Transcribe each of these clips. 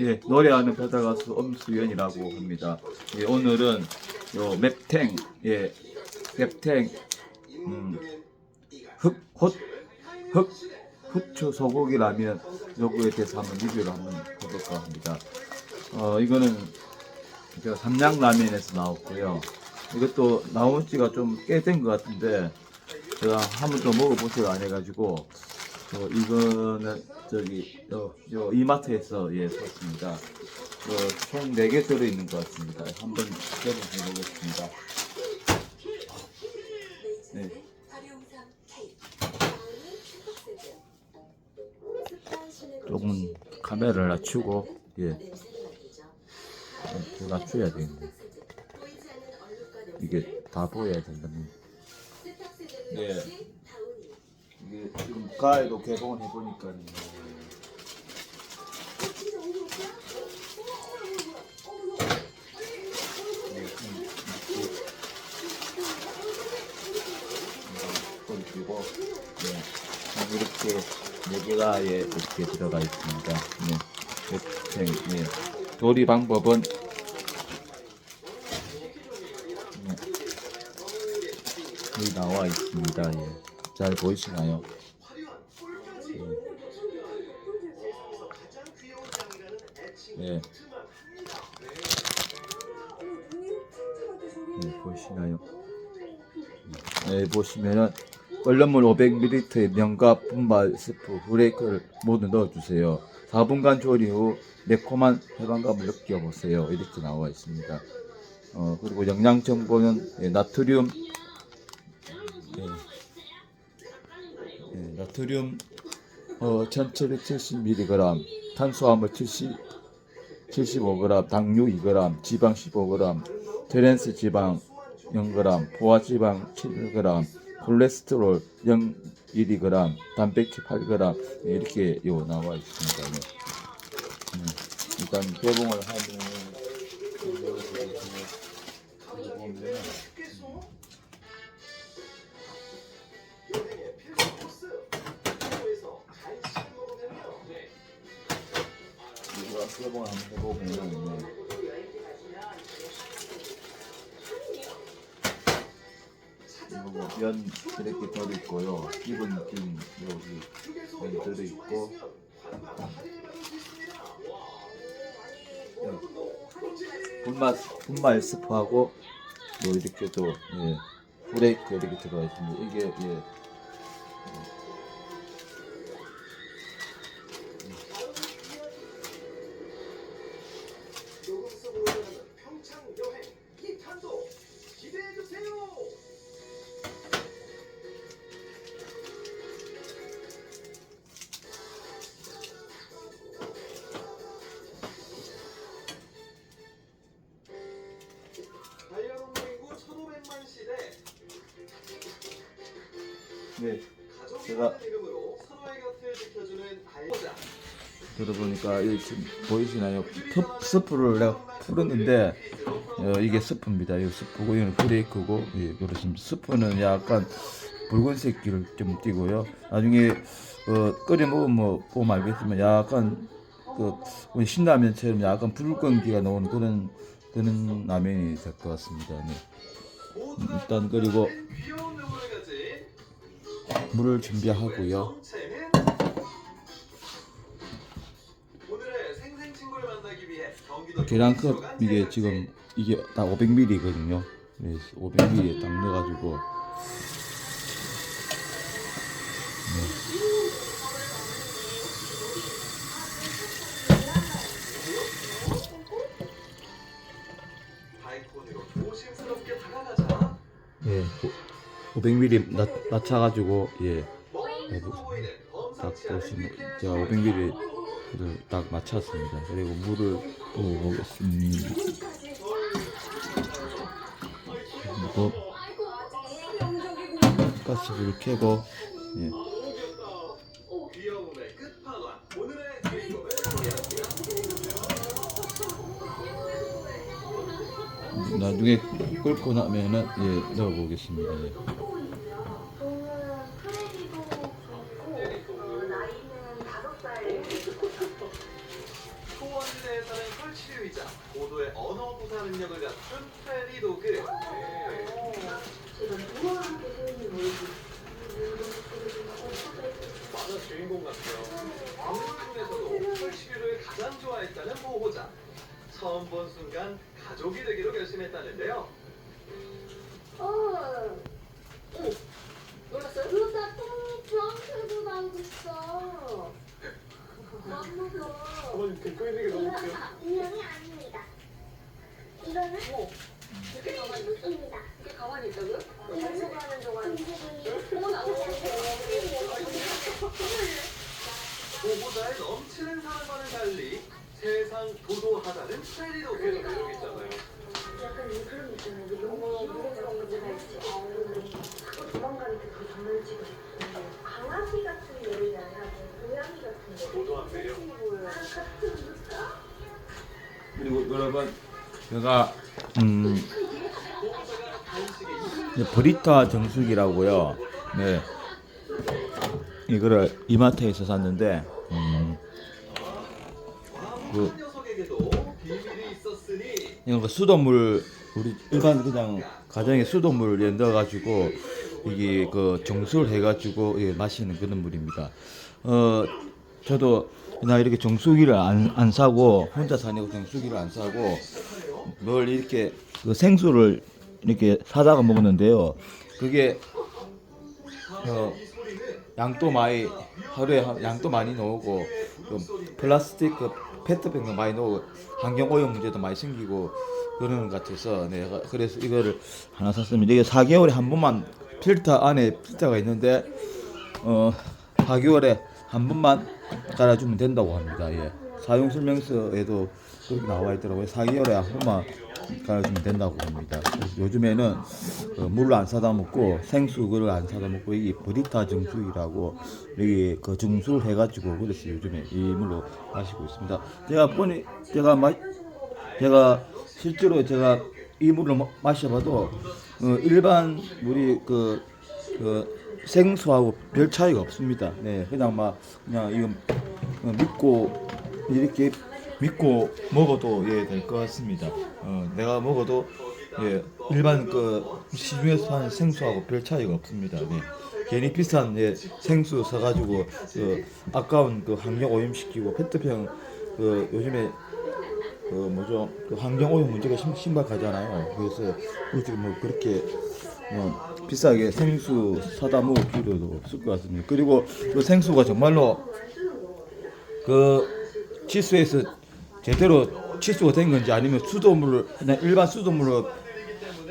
예, 노래하는 바다 가수 엄수연이라고 합니다. 예, 오늘은 요 맵탱, 예, 맵탱, 음, 흑, 헛, 흑, 후추 소고기 라면 요거에 대해서 한번 리뷰를 한번 해볼까 합니다. 어, 이거는 제가 삼양 라면에서 나왔고요. 이것도 나온 지가 좀 꽤 된 것 같은데 제가 한 번도 먹어보지를 안 해가지고 어, 이거는 저기 요, 요 이마트에서 예 샀습니다. 어, 총 4개 들어있는 것 같습니다. 한번 시켜보겠습니다 네. 조금 카메라를 낮추고 예, 더 낮춰야 되겠네. 이게 다 보여야 된다면. 네. 이게 가을로 개봉을 해보니까 그리고 네. 이렇게 네 개가 예, 이렇게 들어가 있습니다. 네. 네. 네. 조리 방법은 네. 여기 나와 있습니다. 예. 잘 보이시나요? 예. 예. 네, 보시나요? 네, 보시면은 끓는 물 500ml에 면과 분말 스프, 브레이크를 모두 넣어주세요. 4분간 조리 후 매콤한 해방감을 느껴보세요. 이렇게 나와 있습니다. 어, 그리고 영양 정보는 예, 나트륨, 나트륨 어, 1770mg, 탄수화물 70, 75g, 당류 2g, 지방 15g, 트랜스 지방 0g, 포화 지방 7g, 콜레스테롤 0.12g, 단백질 8g 네, 이렇게 요 나와 있습니다. 네. 음, 일단 개봉을 하면 해보면 네. 그리고 면 이렇게 들어 있고요. 기본 김 여기 여기 들어 있고 분말 분말 스프하고 뭐 이렇게 또 예, 브레이크 이렇게 들어가 있습니다. 이게 예. 지켜주는 달보자 들어보니까 이 지금 보이시나요? 톱 스프를 내가 풀었는데 어, 이게 스프입니다. 이 스프고 이거는 브레이크고 예, 그렇습니다. 스프는 약간 붉은색 기를 좀 띄고요. 나중에 어, 끓여 먹으면 뭐 보면 알겠지만 약간 그 우리 신라면처럼 약간 붉은기가 나오는 그런 그런 라면이 될 것 같습니다. 네. 음, 일단 그리고 물을 준비하고요. 계량컵 이게 지금 이게 다 500ml거든요. 500ml 딱 넣어가지고 500ml 낮, 낮춰가지고 예. 멍하고 보이는 딱 보시면 제가 500ml를 딱 맞췄습니다. 그리고 물을 부어보겠습니다. 그리고 가스불을 켜고 예. 나중에 끓고 나면은 예 넣어보겠습니다. 예. 시대에 사는 설치류이자 고도의 언어 구사 능력을 갖춘 페리도그. 이건 누구와 함께 소연이 모이지? 만화 주인공 같아요. 동물 중에서도 설치류를 가장 좋아했다는 보호자. 처음 본 순간 가족이 되기로 결심했다는데요. 어. 응. 몰랐어요? 그러다 또 주황색으로 나오고 있어. 안 먹어. 어머니 듣고 있는 게 너무 웃겨. 인형이 아닙니다. 이거는 뭐? 이렇게 가만히 있어? 입니다. 이렇게 가만히 있다고요? 너 청소하는 동안 움직임이 어머나 보호자의 넘치는 사랑과는 달리 세상 도도하다는 페리도그를 가지고 있잖아요. 약간 그런 있잖아요. 이게 너무 무서운 문제가 있지. 도망가니까 그 장난치고 싶은데 강아지 같은 예를 아니라 고양이 그리고 여러분 제가 음 브리타 정수기라고요. 네. 이거를 이마트에서 샀는데 음, 그- 이거 그 수돗물 우리 일반 그냥 가정에 수돗물 넣어 가지고 이게 그 정수를 해 가지고 예, 마시는 그런 물입니다. 어 저도 나 이렇게 정수기를 안, 안 사고 혼자 사니까 정수기를 안 사고 뭘 이렇게 그 생수를 이렇게 사다가 먹었는데요. 그게 어, 양도 많이 하루에 한- 양도 많이 나오고 좀 플라스틱 그 페트병도 많이 나오고 환경 오염 문제도 많이 생기고 그러는 것 같아서 내가 그래서 이거를 하나 샀습니다. 이게 4개월에 한 번만 필터 안에 필터가 있는데 어 4개월에 한 번만 갈아주면 된다고 합니다. 예. 사용 설명서에도 그렇게 나와 있더라고요. 4개월에 한 번만 갈아주면 된다고 합니다. 요즘에는 어, 물을 안 사다 먹고 생수 그걸 안 사다 먹고 이게 브리타 정수기라고 여기 그 정수를 해가지고 그래서 요즘에 이 물로 마시고 있습니다. 제가 보니 제가 마 제가 실제로 제가 이 물을 마- 마셔봐도 어, 일반 물이 그, 그 생수하고 별 차이가 없습니다. 네, 그냥 막 그냥 이거 어, 믿고 이렇게 믿고 먹어도 예 될 것 같습니다. 어, 내가 먹어도 예 일반 그 시중에서 파는 생수하고 별 차이가 없습니다. 네. 괜히 비싼 예, 생수 사가지고 그 아까운 그 환경 오염시키고 페트병 그 요즘에 그 뭐죠 그 환경 오염 문제가 심, 심각하잖아요. 그래서 굳이 뭐 그렇게 뭐 비싸게 생수 사다 먹을 필요도 없을 것 같습니다. 그리고 그 생수가 정말로 그 치수에서 제대로 치수가 된 건지 아니면 수돗물을 그냥 일반 수돗물로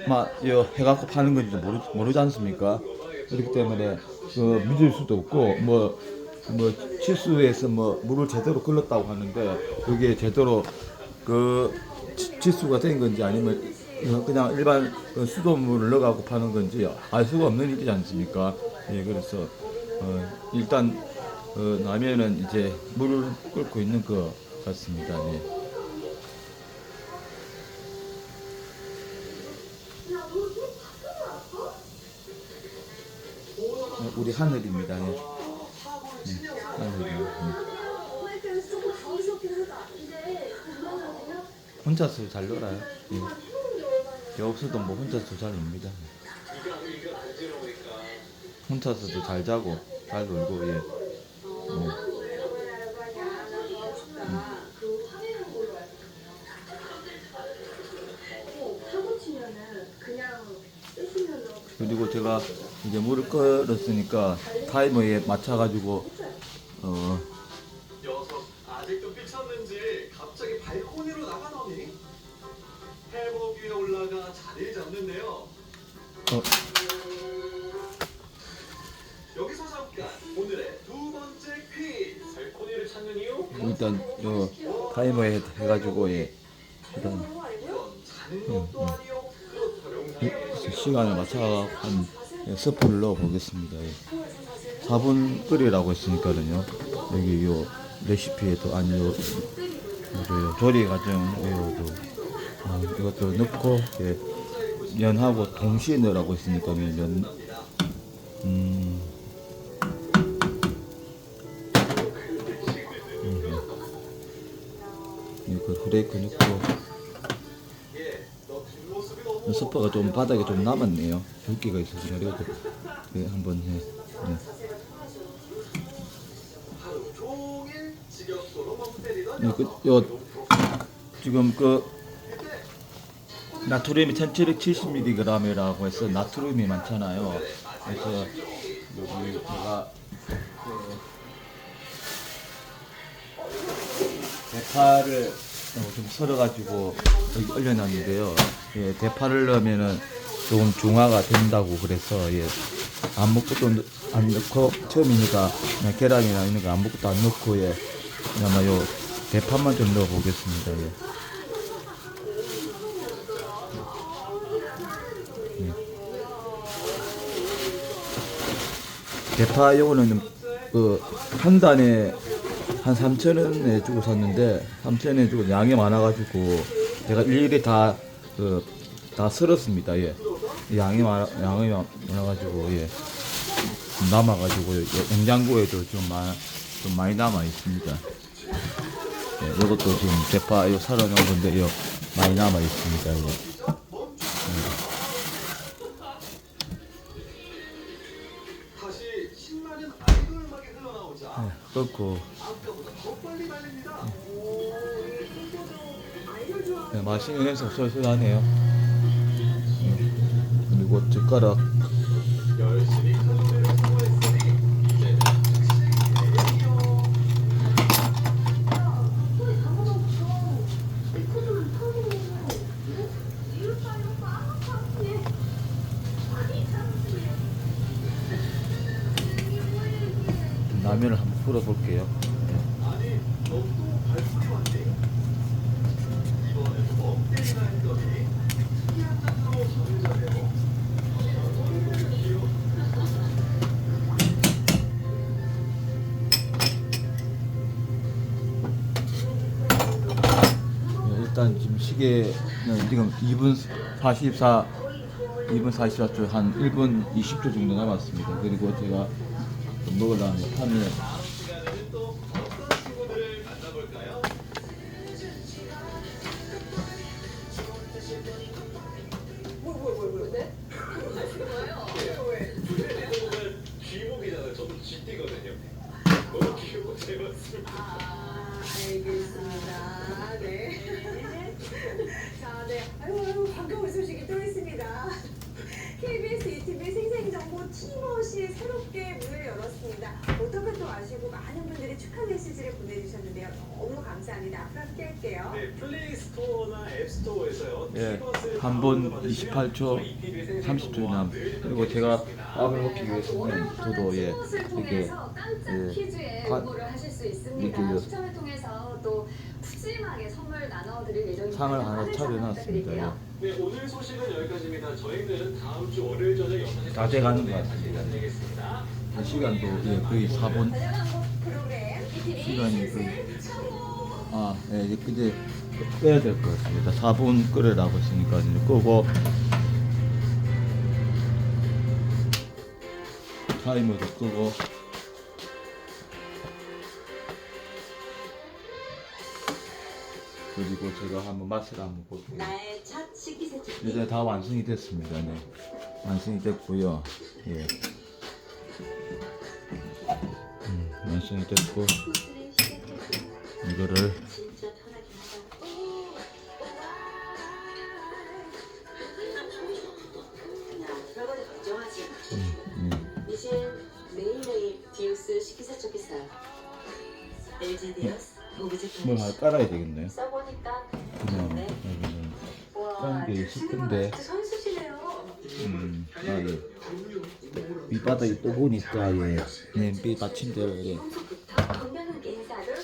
막 해갖고 파는 건지도 모르, 모르지 않습니까? 그렇기 때문에 그 믿을 수도 없고 뭐, 뭐 치수에서 뭐 물을 제대로 걸렀다고 하는데 그게 제대로 그 치- 치수가 된 건지 아니면 이거 그냥 일반 그 수돗물을 넣어갖고 파는 건지 알 수가 없는 일이지 않습니까? 예, 그래서 어, 일단 어, 라면은 이제 물을 끓고 있는 것 같습니다. 네. 어, 우리 하늘입니다. 네. 네, 하늘이요. 네. 혼자서 잘 놀아요. 예. 예, 없어도 뭐 혼자서 잘 놉니다. 혼자서도 잘 자고 잘 놀고 예. 쓰시면은 그리고 제가 이제 물을 끓었으니까 타이머에 맞춰가지고 어 일단 요 타이머에 해가지고 예 일단 아니요. 그렇다면 시간을 맞춰서 한 예, 스프를 넣어 보겠습니다. 예. 4분 끓이라고 했으니까는요. 여기 요 레시피에도 아니 요 뭐죠 조리 과정에도 어, 이것도 넣고 예, 면하고 동시에 넣으라고 했으니까 면 음. 너 뒷모습이 너무 스퍼가 좀 바닥에 좀 남았네요. 굵기가 있어서 그래도 네, 한번 해. 네. 네, 그. 요- 지금 그 나트륨이 1770mg이라고 해서 나트륨이 많잖아요. 그래서 여기 제가 그 대파를 어, 좀 썰어가지고 여기 올려놨는데요. 예, 대파를 넣으면은 조금 중화가 된다고 그래서 예, 아무것도 넣- 안 넣고 처음이니까 그냥 계란이나 이런 거 아무것도 안 넣고 예, 아마 요 대파만 좀 넣어 보겠습니다. 예. 대파 요거는 그한 단에 한 3,000원에 주고 샀는데 3,000원에 주고 양이 많아가지고 제가 일일이 다그다 썰었습니다. 예. 양이 많아 양이 많- 많아가지고 예. 좀 남아가지고 예, 냉장고에도 좀 많, 좀 많이 남아 있습니다. 예, 이것도 지금 대파 요 살아놓은 건데 요 많이 남아 있습니다. 예. 음악이 흘러나오자 네, 그렇고 네, 맛있는 해서 솔솔하네요. 음, 그리고 젓가락. 라면을 한번 풀어볼게요. 왔니? 이번엔 멍 때리나 했더니 특이한 장소로 전자해요. 네, 일단 지금 시계는 지금 2분 44, 2분 44초 한 1분 20초 정도 남았습니다. 그리고 제가 먹으려면 파면 분들이 축하 메시지를 보내주셨는데요. 너무 감사합니다. 앞으로 함께 할게요. 네, 플레이 스토어나 앱 스토어에서요. 예, 다운로드 28초, 저희 ETV 생생 30초 정보와 남늘 그리고 제가. 밥을 먹기 위해서는 저도 예 이렇게 예, 퀴즈에 가- 응모를 하실 수 이렇게 추첨을 통해서 또 푸짐하게 선물 나눠드릴 예정입니다. 상을 하나 차려놨습니다. 예. 네, 오늘 소식은 여기까지입니다. 저희들은 다음 주 월요일 저녁 6시 다 돼가는 것 같습니다. 이 시간도 예, 거의 4분 시간이 청구. 아, 예, 이제 이제 빼야 될 것 같습니다. 4분 끓여라고 했으니까 이제 끄고 타이머도 끄고 그리고 제가 한번 맛을 한번 볼게요. 이제 다 완성이 됐습니다. 네. 완성이 됐고요. 예. 완성이 됐고 이거를. 음, 음. 이제 매일매일 디오스 식기세척기 써요. LG 디오스 고부지 뭘 하- 깔아야 되겠네요. 써보니까 그냥 네. 여기는 게 싶은데. 선수시네요. 음, 아, 예. 밑바닥이 또 보니까 예, 네, 밑 받침대를 예. 인사돌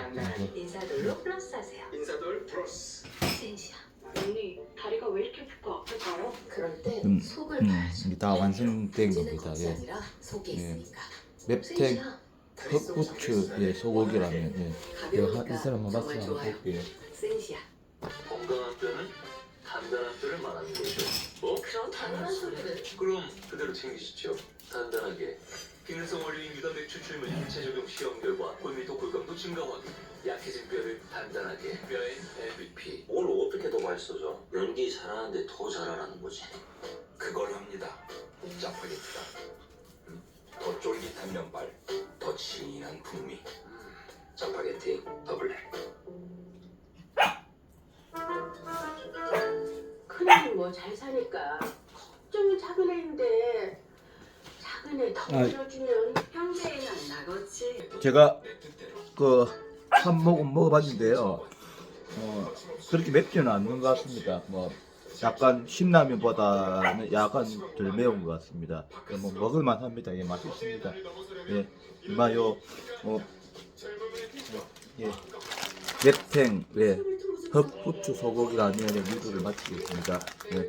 음, 인사돌로 플러스 하세요. 인사돌 플러스. 센시야. 언니 다리가 왜 이렇게 붓고 아플까요? 그럴 때 음, 속을 음, 봐야죠. 이게 다 완성된 겁니다. 예. 아니라 속에 예. 있으니까. 센시야. 흑부추 예, 소고기라면 예. 한- 이 사람 한번 맛을 한번. 볼게요. 센시야. 건강한 뼈는 단단한 뼈를 말하는 거죠. 뭐? 그런 당연한 소리를. 그럼 그대로 챙기시죠. 단단하게 기능성 원료인 유단백 추출물 인체 적용 시험 결과 골밀도 골감도 증가 확인 약해진 뼈를 단단하게 뼈의 MVP 뭘 어떻게 더 맛있어져? 연기 잘하는데 더 잘하라는 거지. 그걸 합니다. 짜파게티다. 음, 더 쫄깃한 면발, 더 진한 풍미. 음, 짜파게티 더블랙. 큰애는 뭐 잘 사니까 걱정이 작은 애인데 작은 애더 아. 길러주면 형제애는 안 나겠지 제가 그 한 모금 먹어봤는데요. 어, 그렇게 맵지는 않는 것 같습니다. 뭐 약간 신라면보다는 약간 덜 매운 것 같습니다. 예, 뭐 먹을만 합니다. 예, 맛있습니다. 예, 이마요 어, 예, 맵탱 예, 흑후추 소고기가 아니라 리뷰를 마치겠습니다. 예,